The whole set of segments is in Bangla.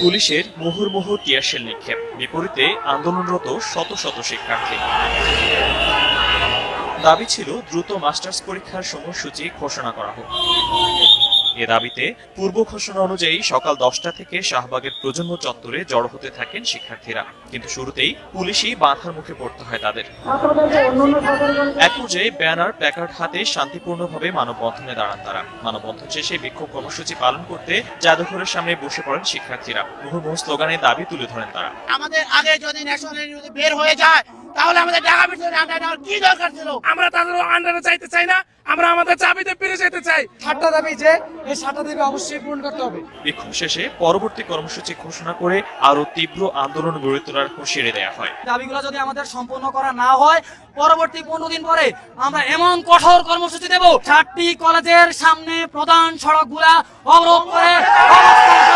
পুলিশের মুহুর্মুহু টিয়ারশেল নিক্ষেপ। বিপরীতে আন্দোলনরত শত শত শিক্ষার্থী। দাবি ছিল, দ্রুত মাস্টার্স পরীক্ষার সময়সূচি ঘোষণা করা হোক। এ দাবিতে পূর্ব ঘোষণা অনুযায়ী সকাল দশটা থেকে শাহবাগের প্রজন্ম চত্বরে জড়ো হতে থাকেন শিক্ষার্থীরা। কিন্তু শুরুতেই পুলিশই বাধার মুখে পড়তে হয় তাদের। এক পর্যায়ে ব্যানার প্ল্যাকার্ড হাতে শান্তিপূর্ণভাবে মানববন্ধনে দাঁড়ান তারা। মানববন্ধন শেষে বিক্ষোভ কর্মসূচি পালন করতে জাদুঘরের সামনে বসে পড়েন শিক্ষার্থীরা। মুহুর্মুহু স্লোগানে দাবি তুলে ধরেন তারা। আমাদের আগে যদি ন্যাশনাল বের হয়ে যায় তাহলে আমাদের ঢাকা বিশ্ববিদ্যালয়ে কি দরকার ছিল? আমরা তাদের আন্ডারে চাইতে চাই না আমরা আমাদের চাবিতে ফিরে যেতে চাই। সাতটা দাবি যে এই সাতটা দাবি অবশ্যই পূরণ করতে হবে। বিক্ষোভ শেষে পরবর্তী কর্মসূচি ঘোষণা করে আরও তীব্র আন্দোলন গড়ে তোলার হুঁশিয়ারি দেওয়া হয়। দাবিগুলো যদি আমাদের সম্পূর্ণ করা না হয় পরবর্তী পনেরো দিন পরে আমরা এমন কঠোর কর্মসূচি দেব চারটি কলেজের সামনে প্রধান সড়কগুলা অবরোধ করে অবস্থান।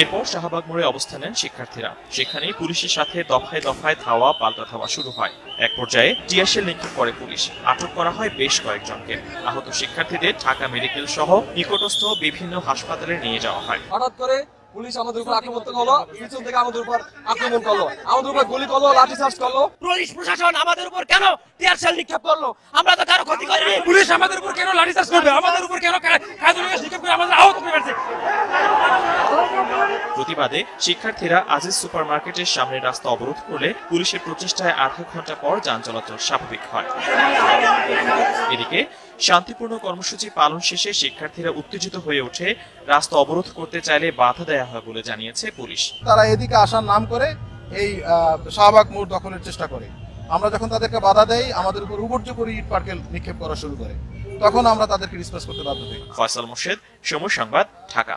এরপর শাহবাগ মোড়ে অবস্থান নেন শিক্ষার্থীরা। সেখানেই পুলিশের সাথে দফায় দফায় ধাওয়া পাল্টা ধাওয়া শুরু হয়। এক পর্যায়ে টিয়ারশেল নিক্ষেপ করে পুলিশ। আটক করা হয় বেশ কয়েকজনকে। আহত শিক্ষার্থীদের ঢাকা মেডিকেল সহ নিকটস্থ বিভিন্ন হাসপাতালে নিয়ে যাওয়া হয়। হঠাৎ করে পুলিশ আমাদের উপর আক্রমণ করল পিছন থেকে আমাদের উপর আক্রমণ করল আমাদের উপর গুলি করল লাঠি চার্জ করল। পুলিশ প্রশাসন আমাদের উপর কেন টিয়ারশেল নিক্ষেপ করল? আমরা তো কারও ক্ষতি করিনি। পুলিশ আমাদের উপর কেন লাঠিচার্জ করবে? আমাদের উপর কেন কাজল নিক্ষেপ করে আমাদের আহত করে ফেলছে প্রতিবাদে শিক্ষার্থীরা আজিজ সুপারমার্কেটের সামনে রাস্তা অবরোধ করলে পুলিশের প্রচেষ্টায় আধা ঘণ্টা পর যান চলাচল স্বাভাবিক হয়। এদিকে শান্তিপূর্ণ কর্মসূচি পালন শেষে শিক্ষার্থীরা উত্তেজিত হয়ে ওঠে রাস্তা অবরোধ করতে চাইলে বাধা দেয়া হয় বলে জানিয়েছে পুলিশ। তারা এদিকে আসার নাম করে এই শাহবাগ মোড় দখলের চেষ্টা করে। আমরা যখন তাদেরকে বাধা দেই আমাদের উপর উপর্য করে ইট পার্কেল নিক্ষেপ করা শুরু করে। তখন আমরা তাদেরকে ডিসপাস করতে বাধ্য হই। ফয়সাল মোর্শেদ সময় সংবাদ ঢাকা।